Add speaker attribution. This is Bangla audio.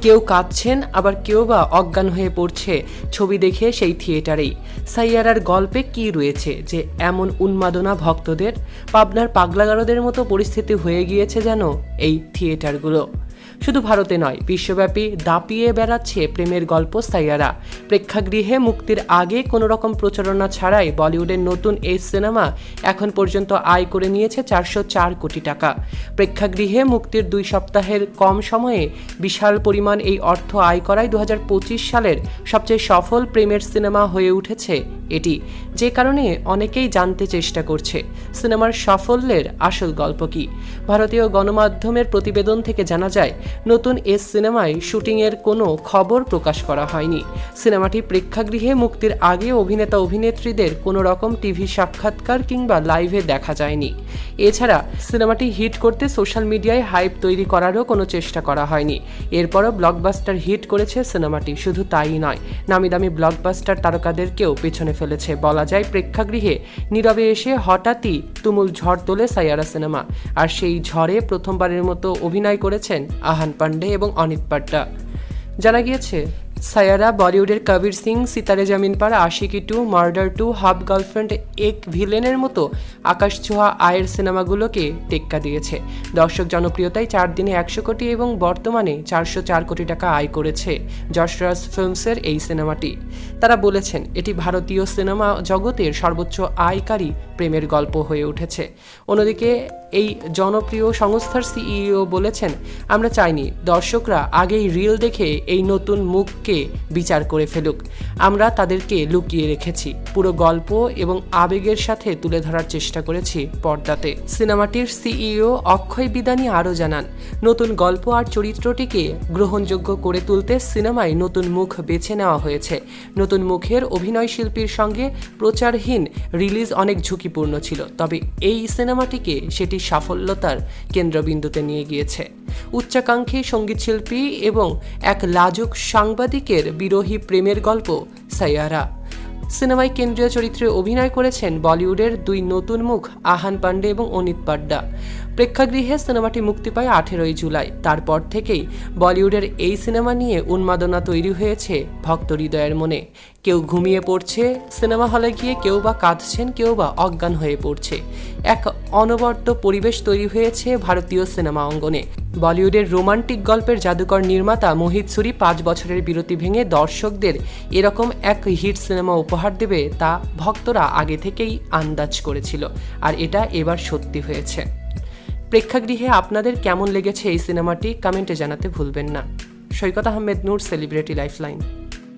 Speaker 1: কেউ কাঁদছেন, আবার কেউ বা অজ্ঞান হয়ে পড়ছে। ছবি দেখে সেই থিয়েটারেই। সাইয়ারার গল্পে কি রয়েছে যে এমন উন্মাদনা ভক্তদের? পাবনার পাগলাগারদের মতো পরিস্থিতি হয়ে গিয়েছে যেন এই থিয়েটারগুলো। শুধু ভারতে নয়, বিশ্বব্যাপী দাপিয়ে বেড়াচ্ছে প্রেমের গল্প সাইয়ারা প্রেক্ষাগৃহে মুক্তির আগে কোনো রকম প্রচারণা ছাড়াই বলিউডের নতুন এই সিনেমা এখন পর্যন্ত আয় করে নিয়েছে চারশো চার কোটি টাকা। প্রেক্ষাগৃহে মুক্তির দুই সপ্তাহের কম সময়ে বিশাল পরিমাণ এই অর্থ আয় করায় দু হাজার পঁচিশ সালের সবচেয়ে সফল প্রেমের সিনেমা হয়ে উঠেছে এটি, যে কারণে অনেকেই জানতে চেষ্টা করছে সিনেমার সাফল্যের আসল গল্প কি। ভারতীয় গণমাধ্যমের প্রতিবেদন থেকে জানা যায়, নতুন এ সিনেমায় শুটিংয়ের কোনো খবর প্রকাশ করা হয়নি। সিনেমাটি প্রেক্ষাগৃহে মুক্তির আগে অভিনেতা অভিনেত্রীদের কোনো রকম টিভি সাক্ষাৎকার কিংবা লাইভে দেখা যায়নি। এছাড়া সিনেমাটি হিট করতে সোশ্যাল মিডিয়ায় হাইপ তৈরি করারও কোনো চেষ্টা করা হয়নি। এরপরও ব্লকবাস্টার হিট করেছে সিনেমাটি, শুধু তাই নয়, নামি দামি ব্লকবাস্টার তারকাদেরকেও পেছনে ফেলেছে বলা যায় প্রেক্ষাগৃহে। নীরবে এসে হঠাৎই তুমুল ঝড় তোলে সাইয়ারা সিনেমা। আর সেই ঝড়ে প্রথমবারের মতো অভিনয় করেছেন আহান পান্ডে এবং অনিত পাড্ডা। জানা গিয়েছে সায়ারা, বলিউডের Kabir Singh, Sitaare Zameen Par Aashiqui two, murder two half girlfriend, এক ভিলেনের মতো আকাশ ছোঁয়া আয়ের সিনেমাগুলোকে টেক্কা দিয়েছে। দর্শক জনপ্রিয়তায় চার দিনে একশো কোটি এবং বর্তমানে চারশো চার কোটি টাকা আয় করেছে যশরাজ ফিল্মসের এই সিনেমাটি। তারা বলেছেন, এটি ভারতীয় সিনেমা জগতের সর্বোচ্চ আয়কারী প্রেমের গল্প হয়ে উঠেছে। অন্যদিকে, এই জনপ্রিয় সংস্থার সিইও বলেছেন, আমরা চাইনি দর্শকরা আগেই রিল দেখে এই নতুন মুখকে বিচার করে ফেলুক। আমরা তাদেরকে লুকিয়ে রেখেছি। পুরো গল্প এবং আবেগের সাথে তুলে ধরার চেষ্টা করেছি পর্দাতে। সিনেমাটির সিইও অক্ষয় বিদানি আরও জানান, নতুন গল্প আর চরিত্রটিকে গ্রহণযোগ্য করে তুলতে সিনেমায় নতুন মুখ বেছে নেওয়া হয়েছে। নতুন মুখের অভিনয় শিল্পীর সঙ্গে প্রচারহীন রিলিজ অনেক ঝুঁকিপূর্ণ ছিল, তবে এই সিনেমাটিকে সেটি সাফল্যতার কেন্দ্রবিন্দুতে নিয়ে গিয়েছে। উচ্চাকাঙ্ক্ষী সংগীত শিল্পী এবং এক লাজুক সাংবাদিকের বিরোহী প্রেমের গল্প, সাইয়ারা। সিনেমায় কেন্দ্রীয় চরিত্রে অভিনয় করেছেন বলিউডের দুই নতুন মুখ, আহান পান্ডে এবং অনিত পাড্ডা। প্রেক্ষাগৃহে সিনেমাটি মুক্তি পায় আঠেরোই জুলাই। তারপর থেকেই বলিউডের এই সিনেমা নিয়ে উন্মাদনা তৈরি হয়েছে ভক্ত হৃদয়ের মনে। কেউ ঘুমিয়ে পড়ছে, সিনেমা হলে গিয়ে কেউ বা কাঁদছেন, কেউ বা অজ্ঞান হয়ে পড়ছে। এক অনবদ্য পরিবেশ তৈরি হয়েছে ভারতীয় সিনেমা অঙ্গনে। বলিউডের রোমান্টিক গল্পের জাদুকর নির্মাতা মোহিত সুরি পাঁচ বছরের বিরতি ভেঙে দর্শকদের এরকম এক হিট সিনেমা উপহার দেবে তা ভক্তরা আগে থেকেই আন্দাজ করেছিল। আর এটা এবার সত্যি হয়েছে। প্রেক্ষাগৃহে আপনাদের কেমন লেগেছে এই সিনেমাটি কমেন্টে জানাতে ভুলবেন না। Saikat Ahmed Noor celebrity lifeline